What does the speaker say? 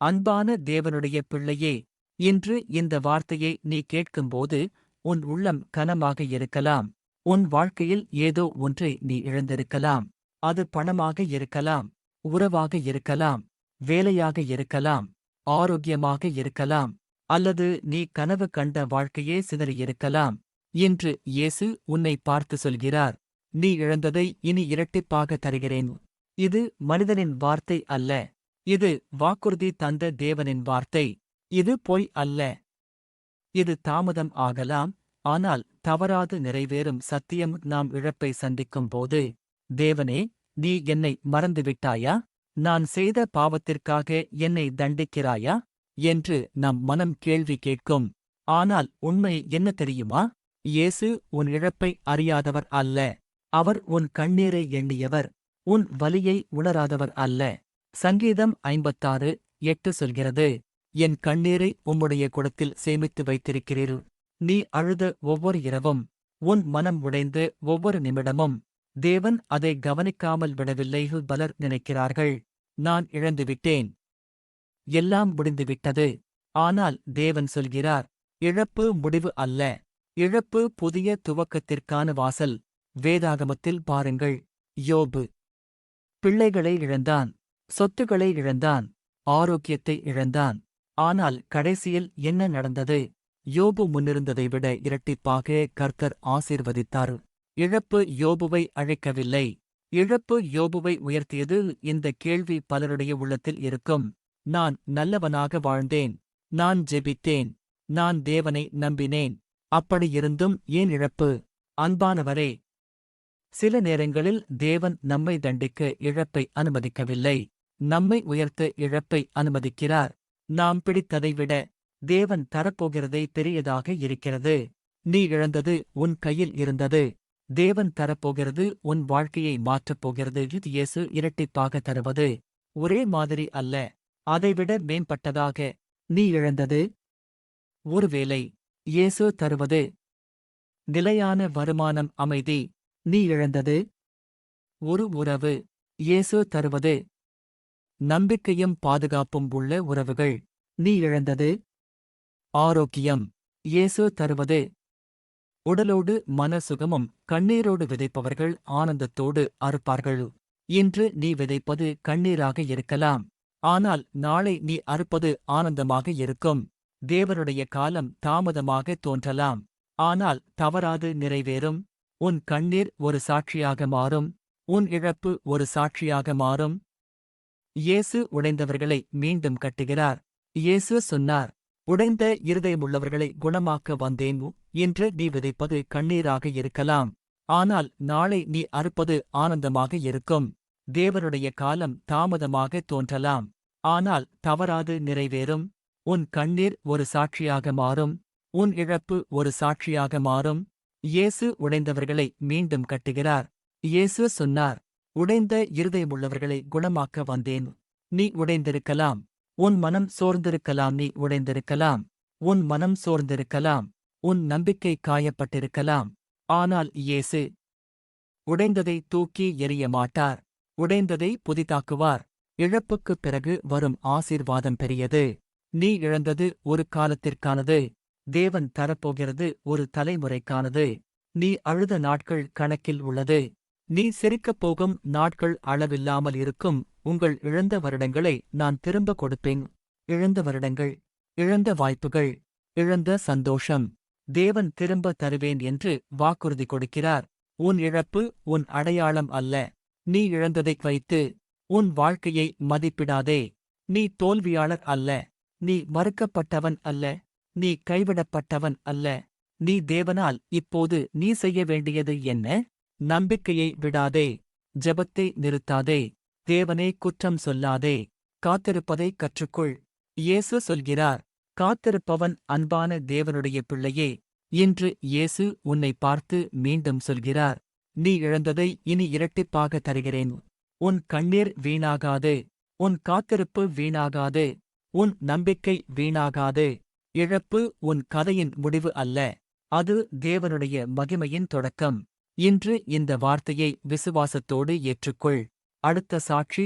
அன்பான தேவனுடைய பிள்ளையே இன்று இந்த வார்த்தையை நீ கேட்கும்போது உன் உள்ளம் கனமாக இருக்கலாம். உன் வாழ்க்கையில் ஏதோ ஒன்றை நீ இழந்திருக்கலாம். அது பணமாக இருக்கலாம் உறவாக இருக்கலாம் வேலையாக இருக்கலாம் ஆரோக்கியமாக இருக்கலாம் அல்லது நீ கனவு கண்ட வாழ்க்கையே சிதறியிருக்கலாம் இன்று இயேசு உன்னை பார்த்து சொல்கிறார் நீ இழந்ததை இனி இரட்டிப்பாக தருகிறேன். இது மனிதனின் வார்த்தை அல்ல. இது வாக்குறுதி தந்த தேவனின் வார்த்தை. இது பொய் அல்ல. இது தாமதம் ஆகலாம் ஆனால் தவறாது நிறைவேறும் சத்தியம் நாம் இழப்பை சந்திக்கும் போது தேவனே நீ என்னை மறந்துவிட்டாயா? நான் செய்த பாவத்திற்காக என்னை தண்டிக்கிறாயா? என்று நம் மனம் கேள்வி கேட்கும். ஆனால் உண்மை என்ன தெரியுமா? இயேசு உன் இழப்பை அறியாதவர் அல்ல. அவர் உன் கண்ணீரை எண்ணியவர். உன் வலியை உணராதவர் அல்ல. சங்கீதம் ஐம்பத்தாறு எட்டு சொல்கிறது என் கண்ணீரை உம்முடைய குடத்தில் சேமித்து வைத்திருக்கிறீர். நீ அழுத ஒவ்வொரு இரவும் உன் மனம் உடைந்து ஒவ்வொரு நிமிடமும் தேவன் அதை கவனிக்காமல் விடவில்லை. பலர் நினைக்கிறார்கள் நான் இழந்துவிட்டேன் எல்லாம் முடிந்துவிட்டது ஆனால் தேவன் சொல்கிறார் இழப்பு முடிவு அல்ல. இழப்பு புதிய துவக்கத்திற்கான வாசல். வேதாகமத்தில் பாருங்கள் யோபு. பிள்ளைகளை இழந்தான். சொத்துக்களை இழந்தான் ஆரோக்கியத்தை இழந்தான். ஆனால் கடைசியில் என்ன நடந்தது? யோபு முன்னிருந்ததை விட இரட்டிப்பாக கர்த்தர் ஆசீர்வதித்தார். இழப்பு யோபுவை அழைக்கவில்லை. இழப்பு யோபுவை உயர்த்தியது இந்த கேள்வி பலருடைய உள்ளத்தில் இருக்கும். நான் நல்லவனாக வாழ்ந்தேன். நான் ஜெபித்தேன். நான் தேவனை நம்பினேன். அப்படியிருந்தும் ஏன் இழப்பு? அன்பானவரே சில நேரங்களில் தேவன் நம்மை தண்டிக்க இழப்பை அனுமதிக்கவில்லை. நம்மை உயர்த்த இழப்பை அனுமதிக்கிறார். நாம் பிடித்ததை விட தேவன் தரப்போகிறதை பெரியதாக இருக்கிறது. நீ இழந்தது உன் கையில் இருந்தது. தேவன் தரப்போகிறது உன் வாழ்க்கையை மாற்றப் போகிறது. இது இயேசு இரட்டிப்பாக தருவது. ஒரே மாதிரி அல்ல. அதைவிட மேம்பட்டதாக நீ இழந்தது. ஒருவேளை இயேசு தருவது நிலையான வருமானம் அமைதி. நீ இழந்தது. ஒரு உறவு. இயேசு தருவது நம்பிக்கையும் பாதுகாப்பும் உள்ள உறவுகள். நீ இழந்தது. ஆரோக்கியம். இயேசு தருவது. உடலோடு மன சுகமும் கண்ணீரோடு விதைப்பவர்கள் ஆனந்தத்தோடு அறுப்பார்கள். இன்று நீ விதைப்பது கண்ணீராக இருக்கலாம். ஆனால் நாளை நீ அறுப்பது ஆனந்தமாக இருக்கும். தேவனுடைய காலம் தாமதமாக தோன்றலாம். ஆனால் தவறாது நிறைவேறும். உன் கண்ணீர் ஒரு சாட்சியாக மாறும். உன் இழப்பு ஒரு சாட்சியாக மாறும். இயேசு உடைந்தவர்களை மீண்டும் கட்டுகிறார். இயேசு சொன்னார் உடைந்த இருதயமுள்ளவர்களை குணமாக்க வந்தேன் என்று நீ விதைப்பது கண்ணீராக இருக்கலாம். ஆனால் நாளை நீ அறுப்பது ஆனந்தமாக இருக்கும். தேவனுடைய காலம் தாமதமாக தோன்றலாம். ஆனால் தவறாது நிறைவேறும். உன் கண்ணீர் ஒரு சாட்சியாக மாறும். உன் இழப்பு ஒரு சாட்சியாக மாறும். இயேசு உடைந்தவர்களை மீண்டும் கட்டுகிறார். இயேசு சொன்னார் உடைந்த இருதயமுள்ளவர்களை குணமாக்க வந்தேன். நீ உடைந்திருக்கலாம். உன் மனம் சோர்ந்திருக்கலாம். நீ உடைந்திருக்கலாம். உன் மனம் சோர்ந்திருக்கலாம். உன் நம்பிக்கை காயப்பட்டிருக்கலாம். ஆனால் இயேசு உடைந்ததை தூக்கி எறிய மாட்டார். உடைந்ததை புதிதாக்குவார். இழப்புக்குப் பிறகு வரும் ஆசீர்வாதம் பெரியது. நீ இழந்தது ஒரு காலத்திற்கானது. தேவன் தரப்போகிறது ஒரு தலைமுறைக்கானது. நீ அழுத நாட்கள் கணக்கில் உள்ளது. நீ சிரிக்கப் போகும் நாட்கள் அளவில்லாமல் இருக்கும் உங்கள் இழந்த வருடங்களை நான் திரும்ப கொடுப்பேன். இழந்த வருடங்கள் இழந்த வாய்ப்புகள் இழந்த சந்தோஷம். தேவன் திரும்ப தருவேன் என்று வாக்குறுதி கொடுக்கிறார். உன் இழப்பு உன் அடையாளம் அல்ல. நீ இழந்ததை வைத்து உன் வாழ்க்கையை மதிப்பிடாதே. நீ தோல்வியாளர் அல்ல. நீ மறுக்கப்பட்டவன் அல்ல. நீ கைவிடப்பட்டவன் அல்ல. நீ தேவனால் இப்போது நீ செய்ய வேண்டியது என்ன? நம்பிக்கையை விடாதே ஜெபத்தை நிறுத்தாதே தேவனே குற்றம் சொல்லாதே காத்திருப்பதை கற்றுக்கொள். இயேசு சொல்கிறார் காத்திருப்பவன் அன்பான தேவனுடைய பிள்ளையே இன்று இயேசு உன்னை பார்த்து மீண்டும் சொல்கிறார் நீ இழந்ததை இனி இரட்டிப்பாக தருகிறேன். உன் கண்ணீர் வீணாகாது உன் காத்திருப்பு வீணாகாது உன் நம்பிக்கை வீணாகாது இழப்பு உன் கதையின் முடிவு அல்ல அது தேவனுடைய மகிமையின் தொடக்கம். இன்று இந்த வார்த்தையை விசுவாசத்தோடு ஏற்றுக்கொள். அடுத்த சாட்சி